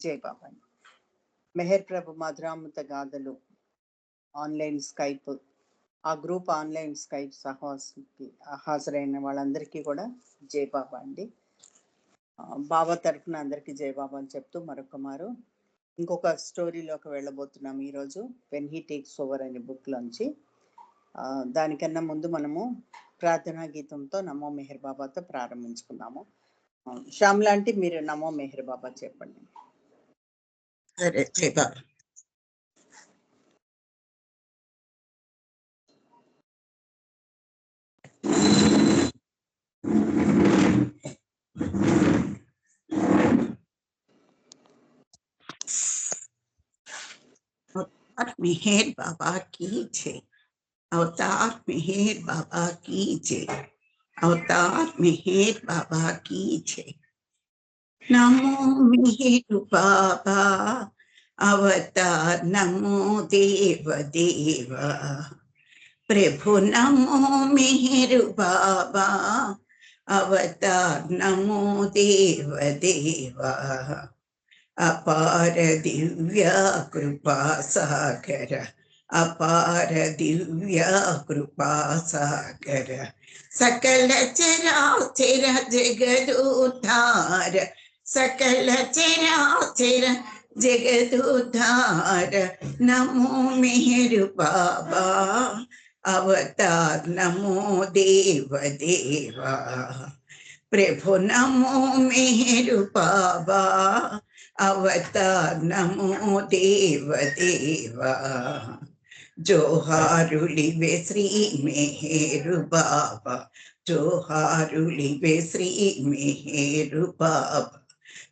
జై బాబా మెహర్ ప్రభు మధురామృత గాథలు ఆన్లైన్ స్కైప్ ఆ గ్రూప్ ఆన్లైన్ స్కైప్ సహవాసుకి హాజరైన వాళ్ళందరికీ కూడా జై బాబా అండి. బాబా తరఫున అందరికీ జై బాబా అని చెప్తూ మరొక మారు. ఇంకొక స్టోరీలోకి వెళ్ళబోతున్నాం ఈరోజు వెన్ హీ టేక్స్ ఓవర్ అనే బుక్లోంచి దానికన్నా ముందు మనము ప్రార్థనా గీతంతో నమో మెహర్ బాబాతో ప్రారంభించుకున్నాము శ్యామ్ లాంటి మీరు నమో మెహర్ బాబా చెప్పండి. edit table. अवतार मेहर बाबा की जय अवतार मेहर बाबा की जय अवतार मेहर बाबा की जय നമോ മിഹിരുപാപ അവതാർ നമോ ദേവദേവ പ്രഭു നമോ മിഹിരുപാപ അവതാർ നമോ ദേവദേവ അപാര ദിവ്യ കൃപാസാഗര അപാര ദിവ്യ കൃപാസാഗര സകല ചരാചര ജഗദൂധാര सकल चराचर जगदुधार, नमो मेहर बाबा। अवतार नमो देव देवा। प्रभु नमो मेहर बाबा। अवतार नमो देव देवा। ജോഹാരുളിവെ ശ്രീ മെഹേരു ബാബ ജോഹാരുളിവെ श्री മെഹേരു बाबा।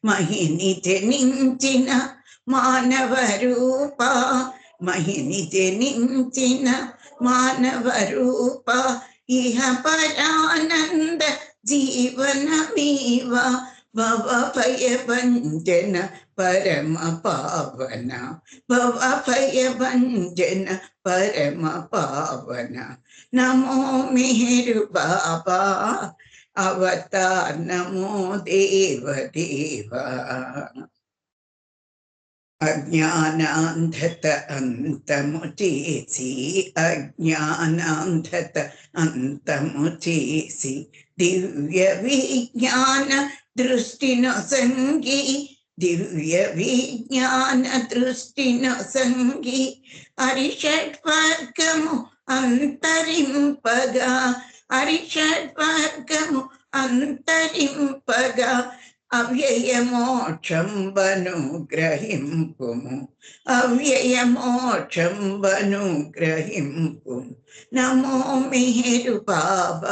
మహినితి నించిన മാനവരൂപ రూప మహినితి മാനവരൂപ ഇഹ പരാനന്ദ ജീവനമീവ పరానంద జీవనమీవ പരമ പാവന ഭവഭയഭഞ്ജന പരമ പാവന നമോ മേരു ബാബ పావన దేవదేవ అజ్ఞానాంధత అంతము చేసి అజ్ఞానాంధత అంతము చేసి దివ్య విజ్ఞాన దృష్టిను సంగి దివ్య విజ్ఞాన దృష్టిను సంగి హరిషడ్వర్గము అంతరింపగా അരിഷഡ്വർഗം അന്തരിംപക അവ്യയമോക്ഷംബനുഗ്രഹിംപുമു അവ്യയമോക്ഷംബനുഗ്രഹിംപും നമോ മേരു മേരുപാപ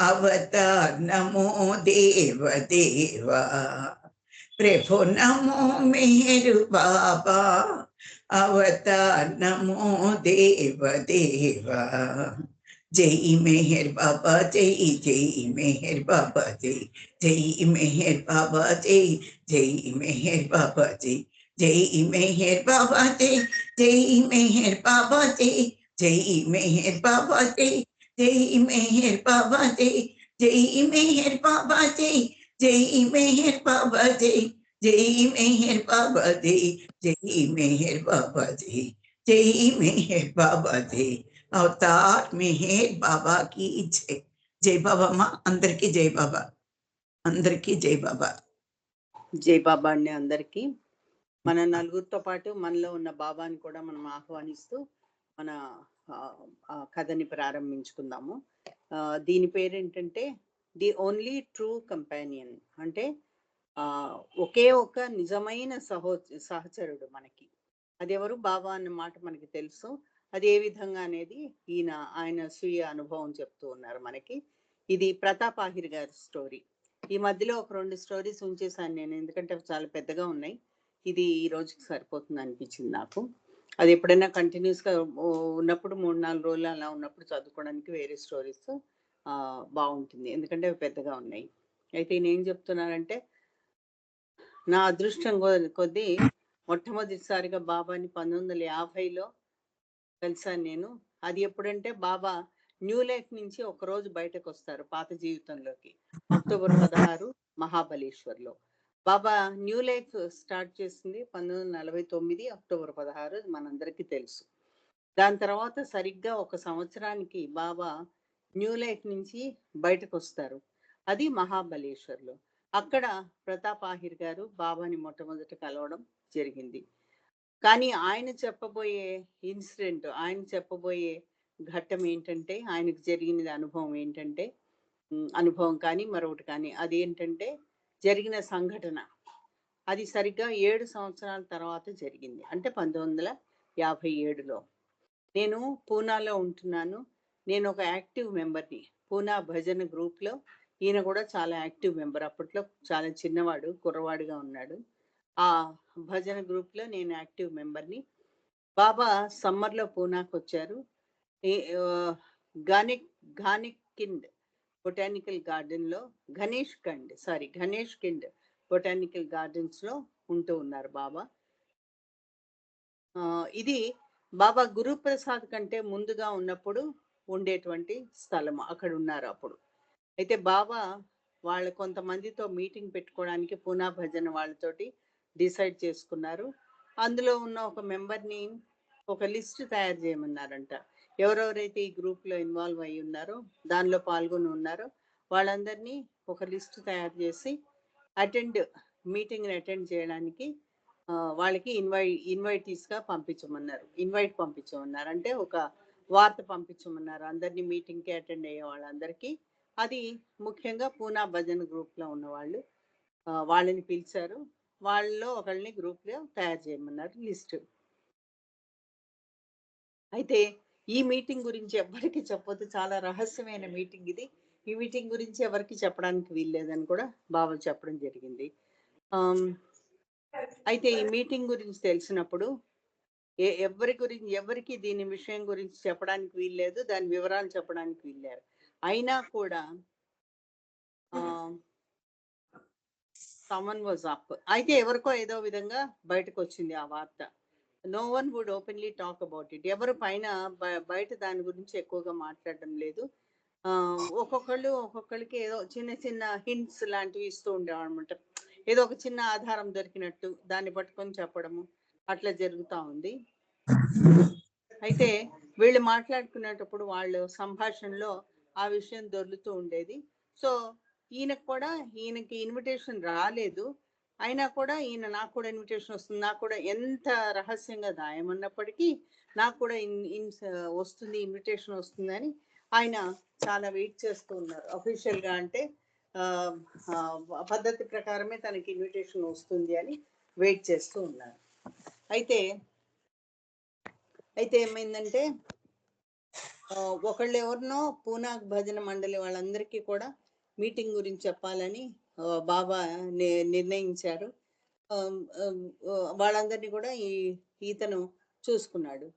അവതാർ നമോ ദേവദേവ പ്രഭു നമോ മേരു മേരുപാപ അവതാർ നമോ ദേവദേവ ప్రభు నమో మెహరు బాబా అవతార్ నమో దేవ దేవ జై మెహర్ బాబా జై జై మెహర్ బాబా జై జై మెహర్ బాబా జై జై మెహర్ బాబా జై జై మెహర్ బాబా జై జై మెహర్ బాబా జై జై మెహర్ బాబా జై జై మెహర్ బాబా జై జై మెహర్ బాబా జై జై మెహర్ బాబా జై జై మెహర్ బాబా జై జై జై అవతార్ మెహర్ బాబాకి జై. జై బాబా అందరికీ జై బాబా. అందరికీ జై బాబా. జై బాబా అండి అందరికీ. మన నలుగురితో పాటు మనలో ఉన్న బాబాని కూడా మనం ఆహ్వానిస్తూ మన కథని ప్రారంభించుకుందాము. దీని పేరేంటంటే ది ఓన్లీ ట్రూ కంపానియన్. అంటే ఒకే ఒక నిజమైన సహో సహచరుడు మనకి. అది ఎవరు బాబా అన్న మాట మనకి తెలుసు. అది ఏ విధంగా అనేది ఈయన ఆయన స్వీయ అనుభవం చెప్తూ ఉన్నారు మనకి. ఇది ప్రతాప్ ఆహిర్ గారి స్టోరీ. ఈ మధ్యలో ఒక రెండు స్టోరీస్ ఉంచేసాను నేను ఎందుకంటే అవి చాలా పెద్దగా ఉన్నాయి. ఇది ఈ రోజుకి సరిపోతుంది అనిపించింది నాకు. అది ఎప్పుడైనా కంటిన్యూస్గా ఉన్నప్పుడు మూడు నాలుగు రోజులు అలా ఉన్నప్పుడు చదువుకోవడానికి వేరే స్టోరీస్ బాగుంటుంది. ఎందుకంటే అవి పెద్దగా ఉన్నాయి. అయితే నేను ఏం చెప్తున్నారంటే నా అదృష్టం కొద్దీ మొట్టమొదటిసారిగా బాబాని పంతొమ్మిది వందల యాభైలో కలిసాను నేను? అది ఎప్పుడంటే బాబా న్యూ లైఫ్ నుంచి ఒక రోజు బయటకు వస్తారు పాత జీవితంలోకి. అక్టోబర్ పదహారు మహాబలేశ్వర్లో. బాబా న్యూ లైఫ్ స్టార్ట్ చేసింది పంతొమ్మిది వందల నలభై తొమ్మిది అక్టోబర్ పదహారు మనందరికీ తెలుసు. దాని తర్వాత సరిగ్గా ఒక సంవత్సరానికి బాబా న్యూ లైఫ్ నుంచి బయటకు వస్తారు అది మహాబలేశ్వర్లో. అక్కడ ప్రతాప్ ఆహిర్ గారు బాబాని మొట్టమొదట కలవడం జరిగింది. కానీ ఆయన చెప్పబోయే ఇన్సిడెంట్ ఆయన చెప్పబోయే ఘట్టం ఏంటంటే ఆయనకు జరిగినది అనుభవం ఏంటంటే అనుభవం కానీ మరొకటి కానీ అదేంటంటే జరిగిన సంఘటన. అది సరిగ్గా ఏడు సంవత్సరాల తర్వాత జరిగింది. అంటే పంతొమ్మిది వందల యాభై ఏడులో. నేను పూనాలో ఉంటున్నాను. నేను ఒక యాక్టివ్ మెంబర్ని. పూనా భజన గ్రూప్లో ఈయన కూడా చాలా యాక్టివ్ మెంబర్. అప్పట్లో చాలా చిన్నవాడు కుర్రవాడుగా ఉన్నాడు. ఆ భజన గ్రూప్లో నేను యాక్టివ్ మెంబర్ని. బాబా సమ్మర్లో పూనాకు వచ్చారు ఈ- గానిక్ గానిక్ కిండ్ బొటానికల్ గార్డెన్లో Ganesh కండ్ sorry Ganesh kind botanical గార్డెన్స్లో ఉంటూ ఉన్నారు బాబా. ఇది బాబా గురుప్రసాద్ కంటే ముందుగా ఉన్నప్పుడు ఉండేటువంటి స్థలం అక్కడ ఉన్నారు అప్పుడు. అయితే బాబా వాళ్ళ కొంతమందితో మీటింగ్ పెట్టుకోవడానికి పూనా భజన వాళ్ళతోటి డిసైడ్ చేసుకున్నారు. అందులో ఉన్న ఒక మెంబర్ని ఒక లిస్ట్ తయారు చేయమన్నారంట. ఎవరెవరైతే ఈ గ్రూప్లో ఇన్వాల్వ్ అయి ఉన్నారో దానిలో పాల్గొని ఉన్నారో వాళ్ళందరినీ ఒక లిస్ట్ తయారు చేసి అటెండ్ మీటింగ్ని అటెండ్ చేయడానికి వాళ్ళకి ఇన్వై ఇన్వైటీస్గా పంపించమన్నారు. ఇన్వైట్ పంపించమన్నారు. అంటే ఒక వార్త పంపించమన్నారు. అందరినీ మీటింగ్కి అటెండ్ అయ్యే వాళ్ళందరికీ. అది ముఖ్యంగా పూనా భజన్ గ్రూప్లో ఉన్న వాళ్ళు వాళ్ళని పిలిచారు. వాళ్ళలో ఒకళ్ళని గ్రూప్లో తయారు చేయమన్నారు లిస్ట్. అయితే ఈ మీటింగ్ గురించి ఎవరికి చెప్పొద్దు. చాలా రహస్యమైన మీటింగ్ ఇది. ఈ మీటింగ్ గురించి ఎవరికి చెప్పడానికి వీల్లేదని కూడా బాబా చెప్పడం జరిగింది. అయితే ఈ మీటింగ్ గురించి తెలిసినప్పుడు ఏ ఎవరి గురించి ఎవరికి దీని విషయం గురించి చెప్పడానికి వీల్లేదు. దాని వివరాలు చెప్పడానికి వీల్లేరు. అయినా కూడా సమన్ వాజ్ అప్ అయితే ఎవరికో ఏదో విధంగా బయటకు వచ్చింది ఆ వార్త. No one would openly talk about it ఎవరు పైన బయట దాని గురించి ఎక్కువగా మాట్లాడడం లేదు. ఒక్కొక్కళ్ళు ఒక్కొక్కళ్ళకి ఏదో చిన్న చిన్న హింట్స్ లాంటివి ఇస్తూ ఉండేవాళ్ళు ఏదో ఒక చిన్న ఆధారం దొరికినట్టు దాన్ని పట్టుకొని చెప్పడము అట్లా జరుగుతూ ఉంది. అయితే వీళ్ళు మాట్లాడుకునేటప్పుడు వాళ్ళు సంభాషణలో ఆ విషయం దొర్లుతూ ఉండేది. సో ఈయనకు కూడా ఈయనకి ఇన్విటేషన్ రాలేదు. అయినా కూడా ఈయన నాకు కూడా ఇన్విటేషన్ వస్తుంది. నాకు కూడా ఎంత రహస్యంగా దాయమన్నప్పటికీ నాకు కూడా ఇన్ ఇన్ వస్తుంది ఇన్విటేషన్ వస్తుందని ఆయన చాలా వెయిట్ చేస్తూ ఉన్నారు. అఫీషియల్గా అంటే పద్ధతి ప్రకారమే తనకి ఇన్విటేషన్ వస్తుంది అని వెయిట్ చేస్తూ ఉన్నారు. అయితే అయితే ఏమైందంటే ఒకళ్ళు ఎవరినో పూనాగ్ భజన మండలి వాళ్ళందరికీ కూడా మీటింగ్ గురించి చెప్పాలని బాబా ని- నిర్ణయించారు. వాళ్ళందరినీ కూడా ఈ ఈతను చూసుకున్నాడు.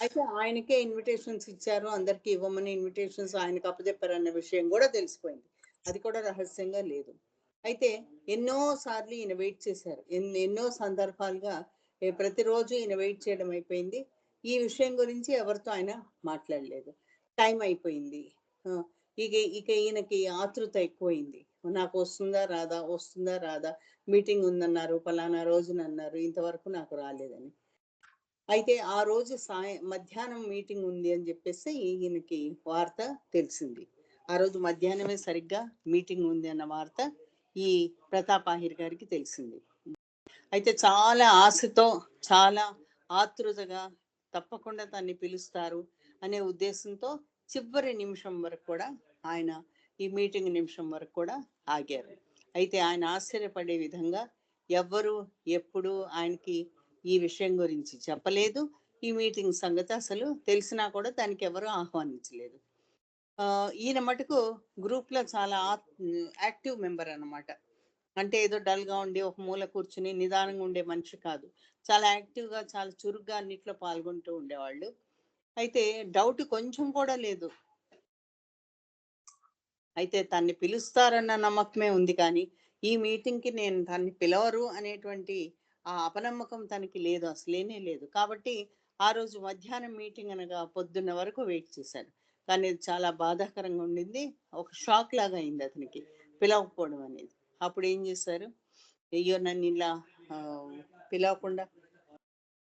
అయితే ఆయనకే ఇన్విటేషన్స్ ఇచ్చారు అందరికి ఇవ్వమని ఇన్విటేషన్స్ ఆయనకు అప్పచెప్పారన్న విషయం కూడా తెలిసిపోయింది. అది కూడా రహస్యంగా లేదు. అయితే ఎన్నో సార్లు ఈయన వెయిట్ చేశారు. ఎన్- ఎన్నో సందర్భాలుగా ప్రతిరోజు ఈయన వెయిట్ చేయడం అయిపోయింది. ఈ విషయం గురించి ఎవరితో ఆయన మాట్లాడలేదు. టైం అయిపోయింది. ఇక ఇక ఈయనకి ఆతృత ఎక్కువైంది. నాకు వస్తుందా రాదా? వస్తుందా రాదా? మీటింగ్ ఉందన్నారు పలానా రోజున అన్నారు ఇంతవరకు నాకు రాలేదని. అయితే ఆ రోజు సాయం మధ్యాహ్నం మీటింగ్ ఉంది అని చెప్పేసి ఈయనకి వార్త తెలిసింది. ఆ రోజు మధ్యాహ్నమే సరిగ్గా మీటింగ్ ఉంది అన్న వార్త ఈ ప్రతాప్ ఆహిర్ గారికి తెలిసింది. అయితే చాలా ఆశతో చాలా ఆతృతగా తప్పకుండా తన్ని పిలుస్తారు అనే ఉద్దేశంతో చివరి నిమిషం వరకు కూడా ఆయన ఈ మీటింగ్ నిమిషం వరకు కూడా ఆగారు. అయితే ఆయన ఆశ్చర్యపడే విధంగా ఎవ్వరు ఎప్పుడు ఆయనకి ఈ విషయం గురించి చెప్పలేదు. ఈ మీటింగ్ సంగతి అసలు తెలిసినా కూడా దానికి ఎవరు ఆహ్వానించలేదు. ఈయన మటుకు గ్రూప్లో చాలా యాక్టివ్ మెంబర్ అన్నమాట. అంటే ఏదో డల్గా ఉండి ఒక మూల కూర్చుని నిదానంగా ఉండే మనిషి కాదు. చాలా యాక్టివ్గా చాలా చురుగ్గా అన్నిట్లో పాల్గొంటూ ఉండేవాళ్ళు. అయితే డౌట్ కొంచెం కూడా లేదు. అయితే తన్ని పిలుస్తారన్న నమ్మకమే ఉంది కానీ ఈ మీటింగ్కి నేను తన్ని పిలవరు అనేటువంటి ఆ అపనమ్మకం తనకి లేదు అసలేనే లేదు. కాబట్టి ఆ రోజు మధ్యాహ్నం మీటింగ్ అనగా పొద్దున్న వరకు వెయిట్ చేశాడు. కానీ ఇది చాలా బాధాకరంగా ఉండింది. ఒక షాక్ లాగా అయింది అతనికి. పిలవకపోవడం అనేది. అప్పుడు ఏం చేశారు? అయ్యో నన్ను ఇలా పిలవకుండా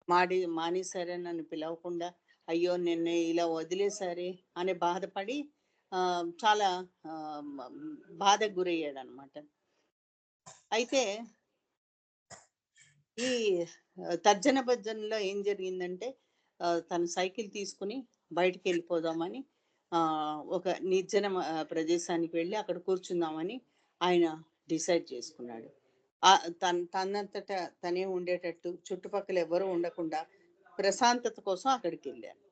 మాడి మానేశారని నన్ను పిలవకుండా అయ్యో నిన్ను ఇలా వదిలేశారే అని బాధపడి చాలా బాధకు గురయ్యాడు అనమాట అయితే ఈ తర్జన భర్జనలో ఏం జరిగిందంటే తన సైకిల్ తీసుకుని బయటికి వెళ్ళిపోదామని ఒక నిర్జన ప్రదేశానికి వెళ్ళి అక్కడ కూర్చుందామని ఆయన డిసైడ్ చేసుకున్నాడు. తన తనంతట తనే ఉండేటట్టు చుట్టుపక్కల ఎవరు ఉండకుండా ప్రశాంతత కోసం అక్కడికి వెళ్ళాను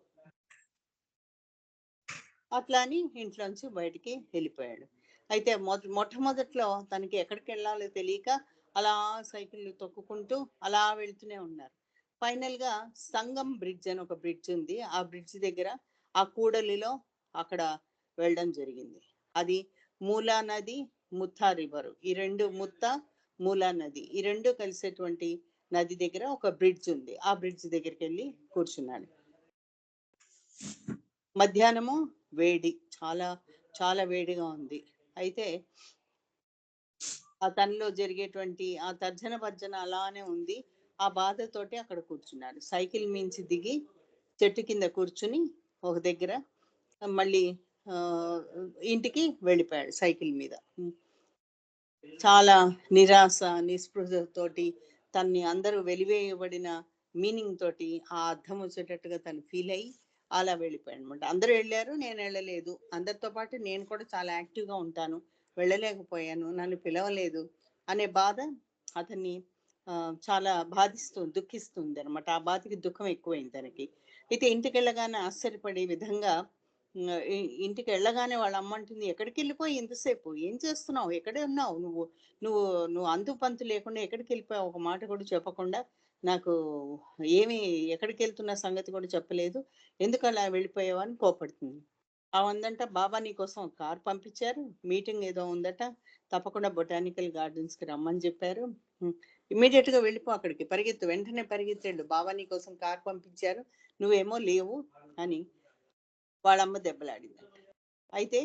అట్లా అని ఇంట్లోంచి బయటికి వెళ్ళిపోయాడు. అయితే మొద మొట్టమొదట్లో తనకి ఎక్కడికి వెళ్ళాలో తెలియక అలా సైకిల్ తొక్కుకుంటూ అలా వెళ్తూనే ఉన్నారు. ఫైనల్గా సంగం బ్రిడ్జ్ అని ఒక బ్రిడ్జ్ ఉంది. ఆ బ్రిడ్జ్ దగ్గర ఆ కూడలిలో అక్కడ వెళ్ళడం జరిగింది. అది మూలా నది ముత్తా రివర్. ఈ రెండు ముత్త మూలా నది. ఈ రెండు కలిసేటువంటి నది దగ్గర ఒక బ్రిడ్జ్ ఉంది. ఆ బ్రిడ్జ్ దగ్గరికి వెళ్ళి కూర్చున్నాడు. మధ్యాహ్నము వేడి చాలా చాలా వేడిగా ఉంది. అయితే ఆ తనలో జరిగేటువంటి ఆ తర్జన భర్జన అలానే ఉంది. ఆ బాధతోటి అక్కడ కూర్చున్నాడు. సైకిల్ మించి దిగి చెట్టు కింద కూర్చుని ఒక దగ్గర మళ్ళీ ఇంటికి వెళ్ళిపోయాడు సైకిల్ మీద. చాలా నిరాశ నిస్పృహతోటి తన్ని అందరూ వెలివేయబడిన మీనింగ్ తోటి ఆ అర్థం వచ్చేటట్టుగా తను ఫీల్ అయ్యి అలా వెళ్ళిపోయాడు అనమాట అందరూ వెళ్ళారు నేను వెళ్ళలేదు. అందరితో పాటు నేను కూడా చాలా యాక్టివ్గా ఉంటాను వెళ్ళలేకపోయాను నన్ను పిలవలేదు అనే బాధ అతన్ని చాలా బాధిస్తుంది దుఃఖిస్తుంది అనమాట ఆ బాధకి దుఃఖం ఎక్కువైంది తనకి. అయితే ఇంటికి వెళ్ళగానే ఆశ్చర్యపడే విధంగా ఇంటికి వెళ్ళగానే వాళ్ళ అమ్మ అంటుంది ఎక్కడికి వెళ్ళిపోయి ఇంతసేపు? ఏం చేస్తున్నావు? ఎక్కడే ఉన్నావు? నువ్వు నువ్వు నువ్వు అంతు పంతు లేకుండా ఎక్కడికి వెళ్ళిపోయావు ఒక మాట కూడా చెప్పకుండా నాకు ఏమి ఎక్కడికి వెళ్తున్న సంగతి కూడా చెప్పలేదు. ఎందుకు అలా వెళ్ళిపోయావు? అని కోపడుతుంది. ఆ ఉందంట బాబా నీకోసం కార్ పంపించారు. మీటింగ్ ఏదో ఉందట. తప్పకుండా బొటానికల్ గార్డెన్స్కి రమ్మని చెప్పారు. ఇమీడియట్గా వెళ్ళిపో అక్కడికి. పరిగెత్తు. వెంటనే పరిగెత్తాడు బాబా నీ కోసం కార్ పంపించారు. నువ్వేమో లేవు అని వాళ్ళమ్మ దెబ్బలాడిందంట. అయితే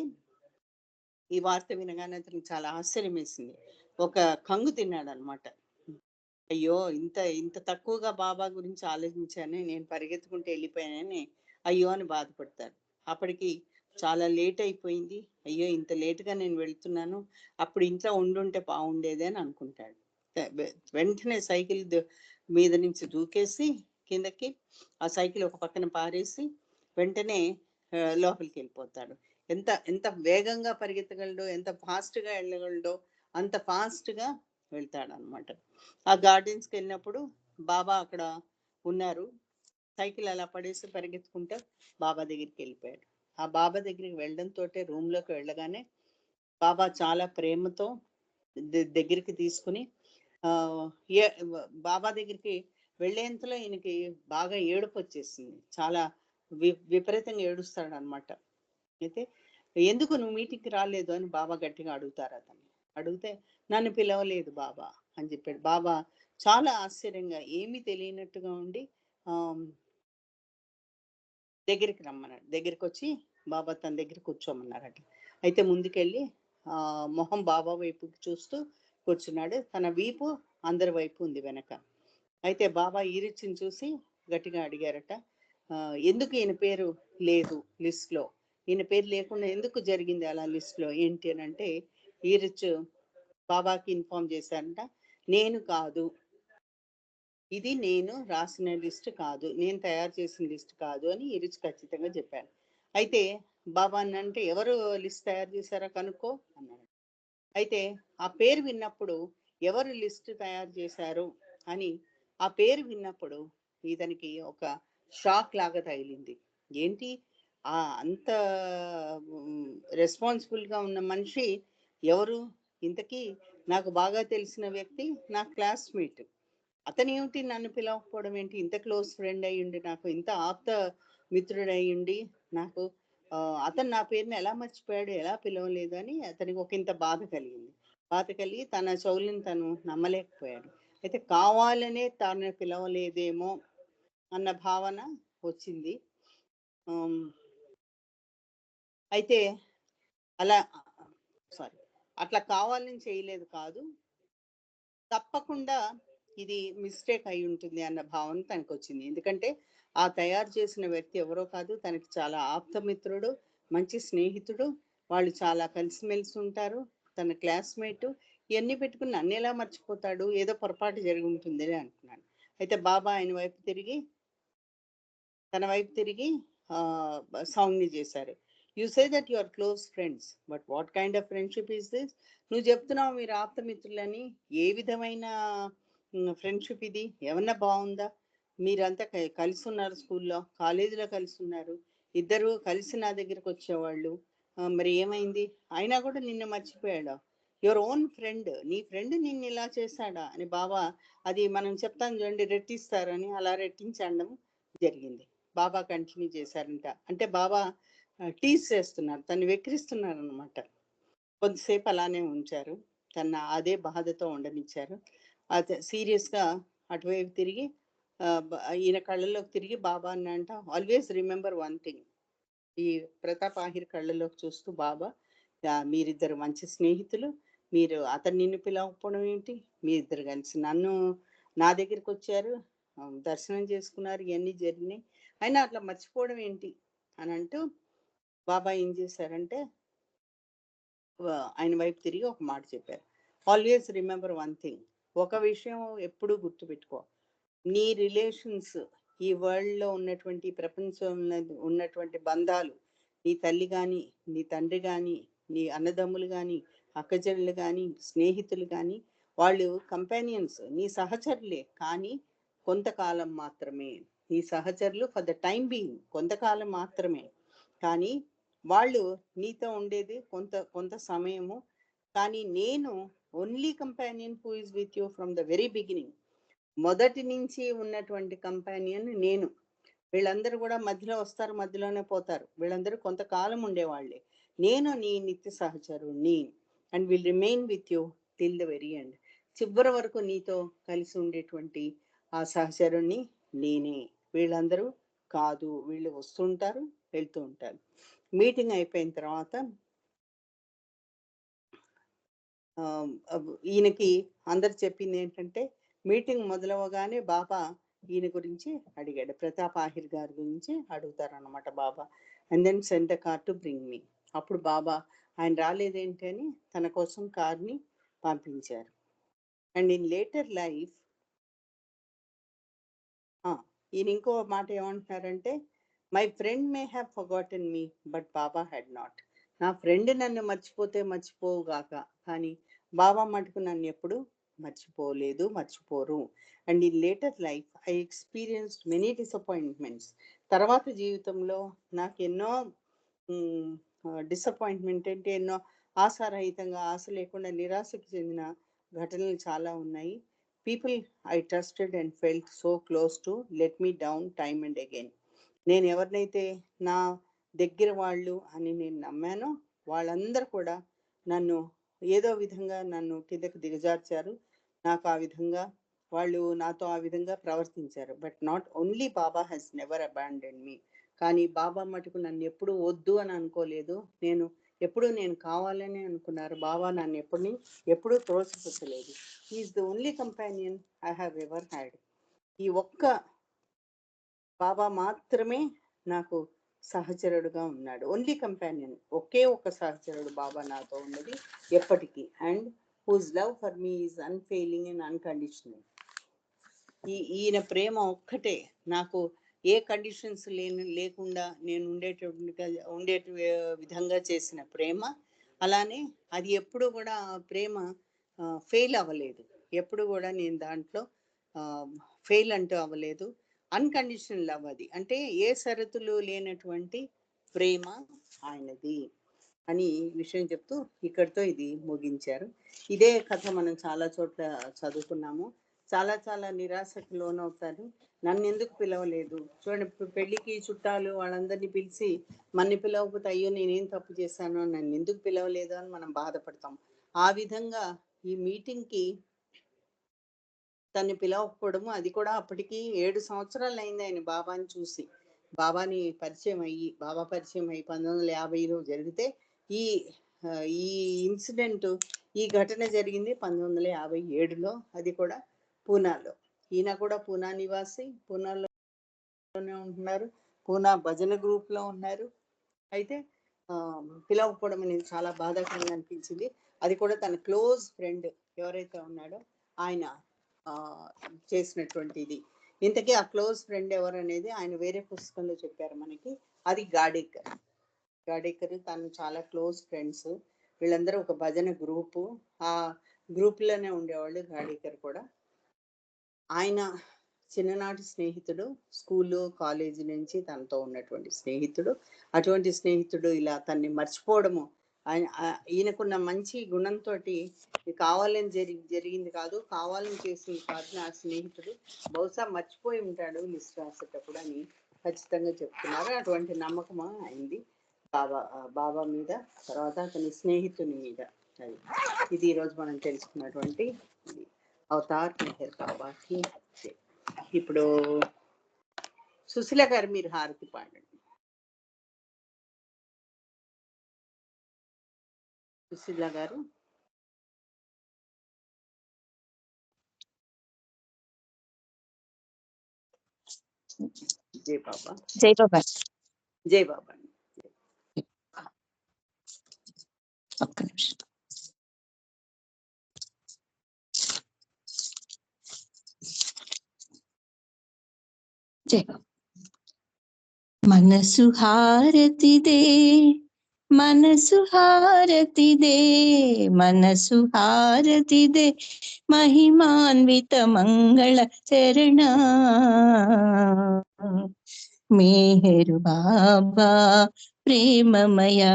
ఈ వార్త వినగానే అతనికి చాలా ఆశ్చర్యం వేసింది ఒక కంగు తిన్నాడు అనమాట అయ్యో! ఇంత ఇంత తక్కువగా బాబా గురించి ఆలోచించాను నేను పరిగెత్తుకుంటూ వెళ్ళిపోయానని అయ్యో! అని బాధపడతాడు అప్పటికి చాలా లేట్ అయిపోయింది. అయ్యో! ఇంత లేటుగా నేను వెళ్తున్నాను. అప్పుడు ఇంట్లో ఉండుంటే బాగుండేది అని అనుకుంటాడు. వెంటనే సైకిల్ మీద నుంచి దూకేసి కిందకి ఆ సైకిల్ ఒక పక్కన పారేసి వెంటనే లోపలికి వెళ్ళిపోతాడు ఎంత ఎంత వేగంగా పరిగెత్తగలడో ఎంత ఫాస్ట్గా వెళ్ళగలడో అంత ఫాస్ట్గా వెళ్తాడు అనమాట ఆ గార్డెన్స్కి వెళ్ళినప్పుడు బాబా అక్కడ ఉన్నారు. సైకిల్ అలా పడేసి పరిగెత్తుకుంటూ బాబా దగ్గరికి వెళ్ళిపోయాడు ఆ బాబా దగ్గరికి వెళ్ళడంతో రూమ్లోకి వెళ్ళగానే బాబా చాలా ప్రేమతో దగ్గరికి తీసుకుని బాబా దగ్గరికి వెళ్ళేంతలో ఈయనకి బాగా ఏడుపు వచ్చేసింది చాలా విపరీతంగా ఏడుస్తాడు అనమాట అయితే ఎందుకు నువ్వు మీటింగ్కి రాలేదు అని బాబా గట్టిగా అడుగుతారు అతన్ని. అడిగితే నన్ను పిలవలేదు బాబా అని చెప్పాడు. బాబా చాలా ఆశ్చర్యంగా ఏమీ తెలియనట్టుగా ఉండి ఆ దగ్గరికి రమ్మన్నాడు. దగ్గరికి వచ్చి బాబా తన దగ్గర కూర్చోమన్నారట. అయితే ముందుకెళ్ళి ఆ మొహం బాబా వైపు చూస్తూ కూర్చున్నాడు. తన వీపు అందరి వైపు ఉంది వెనక. అయితే బాబా ఈరిచ్చిని చూసి గట్టిగా అడిగారట ఎందుకు ఈయన పేరు లేదు లిస్ట్లో ఈయన పేరు లేకుండా ఎందుకు జరిగింది అలా లిస్ట్లో ఏంటి అని అంటే ఈరచ్ బాబాకి ఇన్ఫార్మ్ చేశారంట నేను కాదు. ఇది నేను రాసిన లిస్ట్ కాదు. నేను తయారు చేసిన లిస్ట్ కాదు అని ఈరచ్ ఖచ్చితంగా చెప్పాను అయితే బాబా అని అంటే ఎవరు లిస్ట్ తయారు చేశారో కనుక్కో అన్నాడు. అయితే ఆ పేరు విన్నప్పుడు ఎవరు లిస్ట్ తయారు చేశారు? అని ఆ పేరు విన్నప్పుడు ఇతనికి ఒక షాక్ లాగా తగిలింది. ఏంటి? ఆ అంత రెస్పాన్సిబుల్గా ఉన్న మనిషి ఎవరు? ఇంతకీ నాకు బాగా తెలిసిన వ్యక్తి నా క్లాస్మేట్ అతను ఏమిటి నన్ను పిలవకపోవడం ఏంటి? ఇంత క్లోజ్ ఫ్రెండ్ అయ్యుండి నాకు ఇంత ఆప్త మిత్రుడు అయ్యుండి నాకు అతను నా పేరుని ఎలా మర్చిపోయాడు? ఎలా పిలవలేదు అని అతనికి ఒక ఇంత బాధ కలిగింది. బాధ కలిగి తన చౌలిని తను నమ్మలేకపోయాడు. అయితే కావాలనే తాను పిలవలేదేమో అన్న భావన వచ్చింది. అయితే అలా సారీ అట్లా కావాలని చేయలేదు కాదు. తప్పకుండా ఇది మిస్టేక్ అయి ఉంటుంది అన్న భావన తనకు వచ్చింది ఎందుకంటే ఆ తయారు చేసిన వ్యక్తి ఎవరో కాదు తనకి చాలా ఆప్తమిత్రుడు మంచి స్నేహితుడు వాళ్ళు చాలా కలిసిమెలిసి ఉంటారు. తన క్లాస్మేట్ ఇవన్నీ పెట్టుకుని నన్ను ఎలా మర్చిపోతాడు? ఏదో పొరపాటు జరిగి ఉంటుంది అని అంటున్నాను అయితే బాబా ఆయన వైపు తిరిగి తన వైపు తిరిగి సాంగ్ని చేశారు. You say that your close friends but what kind of friendship is this నువ్వు చెప్తున్నావు మీరు ఆప్తమిత్రులని ఏ విధమైన ఫ్రెండ్షిప్ ఇది? ఏమన్నా బాగుందా? మీరంతా కలిసి ఉన్నారు స్కూల్లో కాలేజీలో కలిసి ఉన్నారు ఇద్దరు కలిసి నా దగ్గరకు వచ్చేవాళ్ళు. మరి ఏమైంది? అయినా కూడా నిన్ను మర్చిపోయాడు? యువర్ ఓన్ ఫ్రెండ్ నీ ఫ్రెండ్ నిన్ను ఇలా చేశాడా? అని బాబా అది మనం చెప్తాను చూడండి రెట్టిస్తారని అలా రెట్టించడం జరిగింది. బాబా కంటిన్యూ చేశారంట. అంటే బాబా టీజ్ చేస్తున్నారు. తను వెక్కిరిస్తున్నారు అనమాట కొద్దిసేపు అలానే ఉంచారు. తన అదే బాధతో ఉండనిచ్చారు. అది సీరియస్గా అటువైపు తిరిగి ఈయన కళ్ళలోకి తిరిగి బాబా అన్నంట ఆల్వేస్ రిమెంబర్ వన్ థింగ్. ఈ ప్రతాప్ ఆహిర్ కళ్ళలోకి చూస్తూ బాబా మీరిద్దరు మంచి స్నేహితులు. మీరు అతను నిన్ను పిలవకపోవడం ఏంటి? మీ ఇద్దరు కలిసి నన్ను నా దగ్గరికి వచ్చారు. దర్శనం చేసుకున్నారు. ఇవన్నీ జరిగినాయి. అయినా అట్లా మర్చిపోవడం ఏంటి? అని అంటూ బాబా ఏం చేశారంటే ఆయన వైపు తిరిగి ఒక మాట చెప్పారు. Always remember one thing. ఒక విషయం ఎప్పుడూ గుర్తుపెట్టుకో. నీ రిలేషన్స్ ఈ వరల్డ్లో ఉన్నటువంటి ప్రపంచంలో ఉన్నటువంటి బంధాలు నీ తల్లి కానీ నీ తండ్రి కానీ నీ అన్నదమ్ములు కానీ అక్కచెల్లెలు కానీ స్నేహితులు కానీ వాళ్ళు కంపానియన్స్ నీ సహచరులే. కానీ కొంతకాలం మాత్రమే నీ సహచరులు ఫర్ ద టైం బీయింగ్ కొంతకాలం మాత్రమే. కానీ వాళ్ళు నీతో ఉండేది కొంత కొంత సమయము. కానీ నేను only companion who is with you from the very beginning మొదటి నుంచి ఉన్నటువంటి కంపానియన్ నేను. వీళ్ళందరూ కూడా మధ్యలో వస్తారు మధ్యలోనే పోతారు. వీళ్ళందరూ కొంతకాలం ఉండేవాళ్ళే. నేను నీ నిత్య సహచరుణ్ణి. And will remain with you till the very end చివరి వరకు నీతో కలిసి ఉండేటువంటి ఆ సహచరుణ్ణి నేనే. వీళ్ళందరూ కాదు వీళ్ళు వస్తుంటారు వెళ్తూ ఉంటారు. మీటింగ్ అయిపోయిన తర్వాత ఈయనకి అందరు చెప్పింది ఏంటంటే మీటింగ్ మొదలవగానే బాబా ఈయన గురించి అడిగాడు. ప్రతాప్ ఆహిర్ గారి గురించి అడుగుతారనమాట Baba. And then send car to bring me అప్పుడు బాబా ఆయన రాలేదేంటి అని తన కోసం కార్ని పంపించారు. అండ్ ఇన్ లేటర్ లైఫ్ ఈయన ఇంకో మాట ఏమంటున్నారంటే my friend may have forgotten me but Baba had not నా ఫ్రెండ్ నన్ను మర్చిపోతే మర్చిపోవుగాక కానీ బాబా మటుకు నన్ను ఎప్పుడు మర్చిపోలేదు మర్చిపోరు. And in later life I experienced many disappointments తర్వాత జీవితంలో నాకు ఎన్నో డిసప్పాయింట్మెంట్ అంటే ఎన్నో ఆశారహితంగా ఆశ లేకుండా నిరాశకు చెందిన ఘటనలు చాలా ఉన్నాయి. People I trusted and felt so close to let me down time and again నేను ఎవరినైతే నా దగ్గర వాళ్ళు అని నేను నమ్మానో వాళ్ళందరూ కూడా నన్ను ఏదో విధంగా నన్ను కిందకు దిగజార్చారు. నాకు ఆ విధంగా వాళ్ళు నాతో ఆ విధంగా ప్రవర్తించారు. But not only Baba has never abandoned me కానీ బాబా మటుకు నన్ను ఎప్పుడు వద్దు అని అనుకోలేదు. నేను ఎప్పుడు నేను కావాలని అనుకున్నారు. బాబా నన్ను ఎప్పుడు ఎప్పుడూ త్రోసిపుచ్చలేదు is the only companion I have ever had ఈ ఒక్క బాబా మాత్రమే నాకు సహచరుడుగా ఉన్నాడు. ఓన్లీ కంపానియన్ ఒకే ఒక సహచరుడు బాబా నాతో ఉన్నది ఎప్పటికీ. And whose love for me is unfailing and unconditional ఈ ఈయన ప్రేమ ఒక్కటే నాకు ఏ కండిషన్స్ లేని లేకుండా నేను ఉండేటువంటి ఉండే విధంగా చేసిన ప్రేమ అలానే అది ఎప్పుడు కూడా ప్రేమ ఫెయిల్ అవ్వలేదు. ఎప్పుడు కూడా నేను దాంట్లో ఫెయిల్ అంటూ అవ్వలేదు. అన్కండిషనల్ లవ్ అది. అంటే ఏ షరతులు లేనటువంటి ప్రేమ ఆయనది అని విషయం చెప్తూ ఇక్కడితో ఇది ముగించారు. ఇదే కథ మనం చాలా చోట్ల చదువుకున్నాము. చాలా చాలా నిరాశకు లోనవుతారు. నన్ను ఎందుకు పిలవలేదు? చూడండి పెళ్ళికి చుట్టాలు వాళ్ళందరినీ పిలిచి మన్ని పిలవకపోతే అయ్యో నేనేం తప్పు చేశాను నన్ను ఎందుకు పిలవలేదు అని మనం బాధపడతాం. ఆ విధంగా ఈ మీటింగ్కి తను పిలవకపోవడము అది కూడా అప్పటికి ఏడు సంవత్సరాలు అయింది ఆయన బాబాని చూసి. బాబాని పరిచయం అయ్యి బాబా పరిచయం అయ్యి పంతొమ్మిది వందల యాభైలో జరిగితే ఈ ఈ ఇన్సిడెంట్ ఈ ఘటన జరిగింది పంతొమ్మిది వందల యాభై ఏడులో. అది కూడా పూనాలో. ఈయన కూడా పూనా నివాసి పూనాలోనే ఉంటున్నారు. పూనా భజన గ్రూప్లో ఉన్నారు అయితే పిలవకపోవడం అనేది చాలా బాధాకరంగా అనిపించింది. అది కూడా తన క్లోజ్ ఫ్రెండ్ ఎవరైతే ఉన్నాడో ఆయన చేసినటువంటి ఇది ఇంతకీ ఆ క్లోజ్ ఫ్రెండ్ ఎవరు అనేది ఆయన వేరే పుస్తకంలో చెప్పారు మనకి. అది గాడేకర్. గాడేకర్ తను చాలా క్లోజ్ ఫ్రెండ్స్. వీళ్ళందరూ ఒక భజన గ్రూపు. ఆ గ్రూప్లోనే ఉండేవాళ్ళు గాడేకర్ కూడా. ఆయన చిన్ననాటి స్నేహితుడు స్కూలు కాలేజీ నుంచి తనతో ఉన్నటువంటి స్నేహితుడు. అటువంటి స్నేహితుడు ఇలా తన్ని మర్చిపోవడము ఆయన ఈయనకున్న మంచి గుణంతో కావాలని జరి జరిగింది కాదు కావాలని చేసింది కాదు నా స్నేహితుడు. బహుశా మర్చిపోయి ఉంటాడు లిస్ట్ రాసేటప్పుడు అని ఖచ్చితంగా చెప్తున్నారు. అటువంటి నమ్మకం అయింది బాబా బాబా మీద తర్వాత అతని స్నేహితుని మీద. అది ఇది ఈరోజు మనం తెలుసుకున్నటువంటి అవతార్ మెహర్ బాబాకి. ఇప్పుడు సుశీల గారు మీరు హారతి పాడండి. సుశీల గారు. జై బాబా. జై బాబా. జై బాబా. ఒక్క నిమిషం. మనసు హారతిదే మనసు హారతిదే మనసు హారతిదే మహిమాన్విత మంగళ చరణ. మేహరు బాబా ప్రేమమయా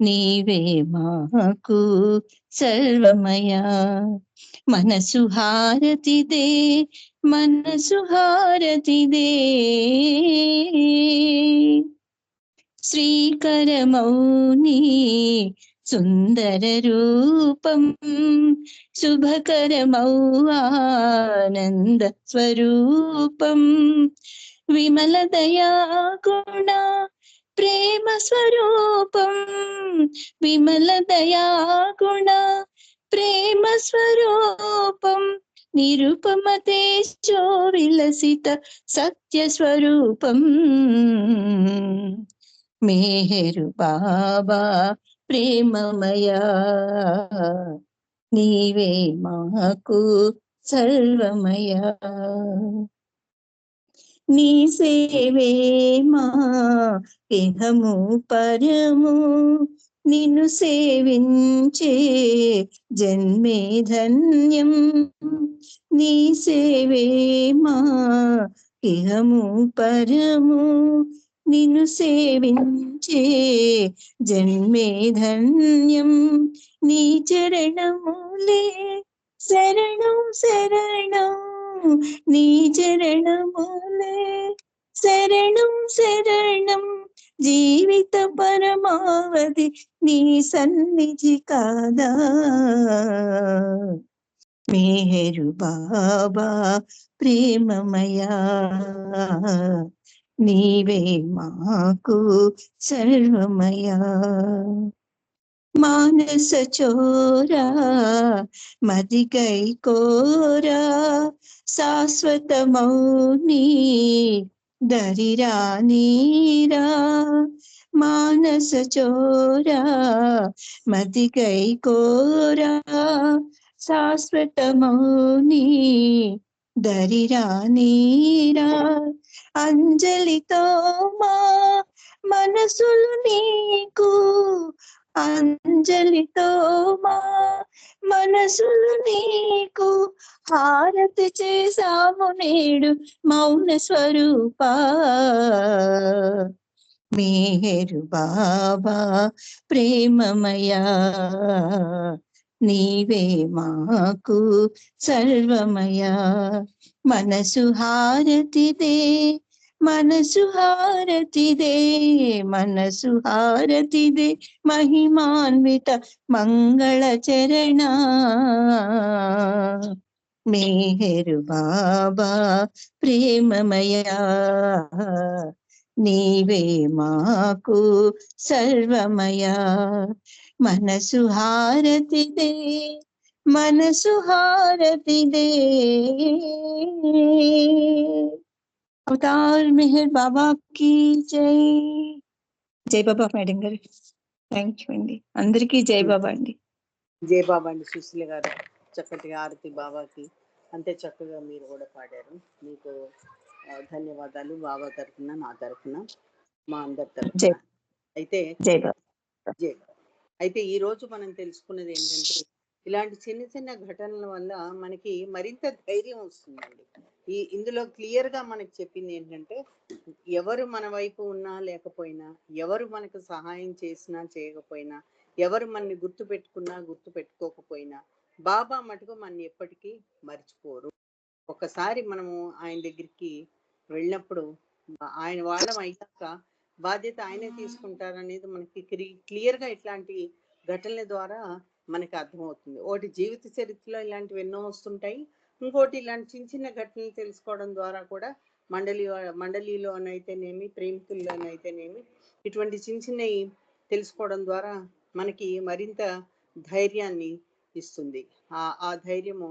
నీవే మాకు సర్వమయా. మనసు హారతిదే మనసు హారతిదే. శ్రీకరమౌని సుందర రూపం శుభకరమౌ ఆనంద స్వరూపం. విమల దయాగుణ ప్రేమ స్వరూపం విమల దయాగుణ ప్రేమ స్వరూపం నిరుపమ తేజో విలసిత సత్య స్వరూపం. మేహరు బాబా ప్రేమమయా నీవే మాకు సర్వమయా. నీ సేవే మా ఇహము పరము నిన్ను సేవించే జన్మే ధన్యం. నీ సేవే మా ఇహము పరము. నిన్ను సేవించే జన్మే ధన్యం. నీ చరణములే శరణం శరణం. నీ చరణములే శరణం శరణం జీవిత పరమావధి నీ సన్నిధి కాదా మేహరు బాబా ప్రేమమయా నీవే మాకు సర్వమయా మానస చోరా మదిగై కోరా శాశ్వత మౌని దరిరా నీరా మానస చోరా మదిగై కోరా శాశ్వతమౌని దరిరా నీరా అంజలితో మా మనసులు నీకు అంజలితో మా మనసులు నీకు హారతి చేశాము నేడు మౌన స్వరూప. మేరు బాబా ప్రేమమయా నీవే మాకు సర్వమయా. మనసు హారతిదే మనసు హారతిదే మనసు హారతిదే మహిమాన్విత మంగళ చరణ మేహరు బాబా ప్రేమమయా నీవే మాకు సర్వమయా మనసు హారతిదే మనసు హారతిదే అవతార్ మెహర్ బాబా కి జై జై బాబా మేడం గారు. థ్యాంక్ యూ అండి. అందరికీ జై బాబా అండి. జయ బాబా అండి సుశీల గారు. చక్కటి ఆరతి బాబాకి. అంతే చక్కగా మీరు కూడా పాడారు. మీకు ధన్యవాదాలు బాబా తరఫున నా తరఫున మా అందరి తరఫున. జై. అయితే జై బాబా. జై బాబా. అయితే ఈ రోజు మనం తెలుసుకున్నది ఏంటంటే ఇలాంటి చిన్న చిన్న ఘటనల వల్ల మనకి మరింత ధైర్యం వస్తుందండి. ఈ ఇందులో క్లియర్గా మనకి చెప్పింది ఏంటంటే ఎవరు మన వైపు ఉన్నా లేకపోయినా ఎవరు మనకు సహాయం చేసినా చేయకపోయినా ఎవరు మనని గుర్తు పెట్టుకున్నా గుర్తు పెట్టుకోకపోయినా బాబా మటుకు మన ఎప్పటికీ మర్చిపోరు. ఒకసారి మనము ఆయన దగ్గరికి వెళ్ళినప్పుడు ఆయన వాళ్ళం అయ్యాక బాధ్యత ఆయనే తీసుకుంటారనేది మనకి క్లియర్గా ఇట్లాంటి ఘటనల ద్వారా మనకి అర్థమవుతుంది. ఒకటి జీవిత చరిత్రలో ఇలాంటివి ఎన్నో వస్తుంటాయి. ఇంకోటి ఇలాంటి చిన్న చిన్న ఘటనలు తెలుసుకోవడం ద్వారా కూడా మండలి మండలిలోనైతేనేమి ప్రేమికుల్లోనైతేనేమి ఇటువంటి చిన్న చిన్నవి తెలుసుకోవడం ద్వారా మనకి మరింత ధైర్యాన్ని ఇస్తుంది. ఆ ఆ ధైర్యము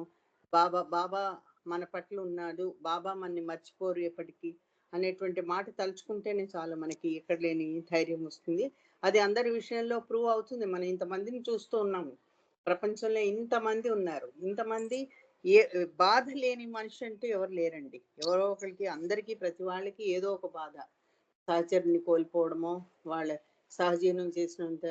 బాబా బాబా మన పట్ల ఉన్నాడు బాబా మనని మర్చిపోరు ఎప్పటికీ అనేటువంటి మాట తలుచుకుంటేనే చాలు మనకి ఎక్కడ లేని ధైర్యం వస్తుంది. అది అందరి విషయంలో ప్రూవ్ అవుతుంది. మనం ఇంతమందిని చూస్తూ ఉన్నాము. ప్రపంచంలో ఇంతమంది ఉన్నారు. ఇంతమంది ఏ బాధ లేని మనిషి అంటే ఎవరు లేరండి. ఎవరో ఒకరికి అందరికీ ప్రతి వాళ్ళకి ఏదో ఒక బాధ. సహచరుని కోల్పోవడమో వాళ్ళ సహజీవనం చేసినంత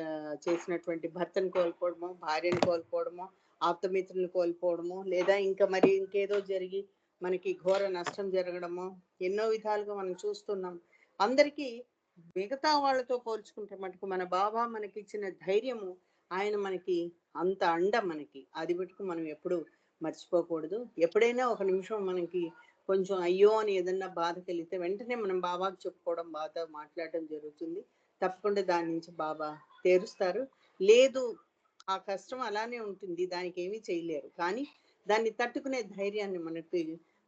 చేసినటువంటి భర్తను కోల్పోవడమో భార్యను కోల్పోవడమో ఆప్తమిత్రులను కోల్పోవడమో లేదా ఇంకా మరి ఇంకేదో జరిగి మనకి ఘోర నష్టం జరగడమో ఎన్నో విధాలుగా మనం చూస్తున్నాం. అందరికీ మిగతా వాళ్ళతో పోల్చుకుంటే మటుకు మన బాబా మనకి ఇచ్చిన ధైర్యము ఆయన మనకి అంత అండ మనకి. అది మటుకు మనం ఎప్పుడు మర్చిపోకూడదు. ఎప్పుడైనా ఒక నిమిషం మనకి కొంచెం అయ్యో అని ఏదన్నా బాధ కలిగితే వెంటనే మనం బాబాకి చెప్పుకోవడం బాధ మాట్లాడడం జరుగుతుంది. తప్పకుండా దాని నుంచి బాబా తేరుస్తారు. లేదు ఆ కష్టం అలానే ఉంటుంది. దానికి ఏమీ చేయలేరు. కానీ దాన్ని తట్టుకునే ధైర్యాన్ని మనకి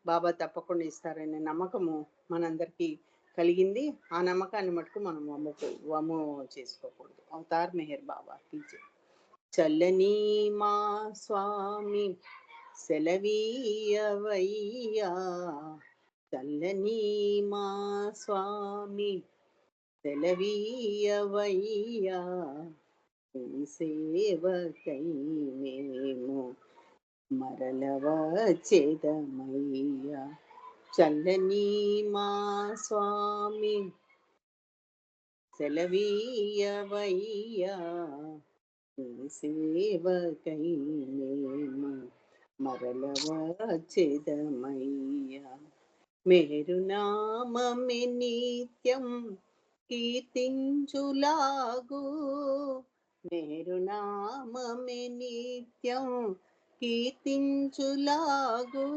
బాబా తప్పకుండా ఇస్తారనే నమ్మకము మనందరికీ కలిగింది. ఆ నమ్మకాన్ని మటుకు మనం అమ్ముకో వమ్ము చేసుకోకూడదు. అవతార్ మెహర్ బాబా కీజే చల్లని మా స్వామి సెలవీయవయ్యా చల్లని మా స్వామి సెలవీయవయ్యా నీ సేవకై మేము మరలవచేదమయ్యా చల్లని మా స్వామి సెలవీయవయ్యా నీ సేవకై మేము మరలవచ్చిదమయ్యా మేరు నామమి నిత్యం కీర్తించులాగు. మేరు నామమి నిత్యం కీర్తించులాగు.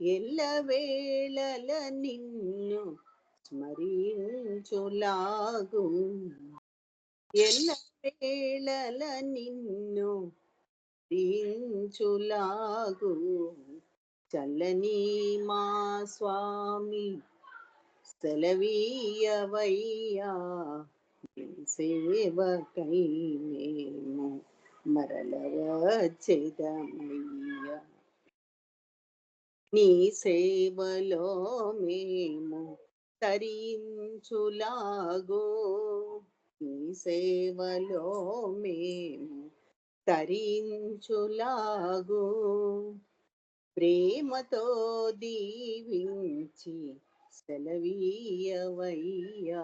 ఎల్లవేళల నిన్ను స్మరించులాగు. ఎల్లవేళల నిన్ను స్మరించులాగు చల్లని మా స్వామి సెలవీయవయ్యా. సేవకై మేము మరలవచ్చేదమయ్యా. నీ సేవలో మేము తరించులాగో. నీ సేవలో మేము తరించులాగు. ప్రేమతో దీవించి సెలవీయవయ్యా.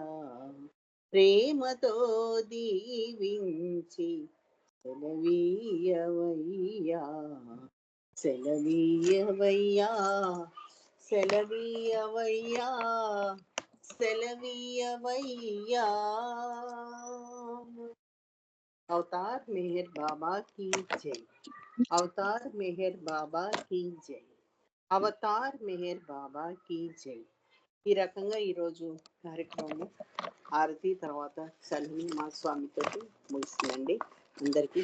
ప్రేమతో దీవించి సెలవీయవయ్యా. సెలవీయవయ్యా సెలవీయవయ్యా సెలవీయవయ్యా. అవతార్ మెహర్ బాబా की जय అవతార్ మెహర్ బాబా की జై అవతార్ మెహర్ బాబా की జై ఈ రకంగా ఈరోజు కార్యక్రమం ఆరతి తర్వాత చల్లని మా స్వామితో ముగిస్తుందండి అందరికీ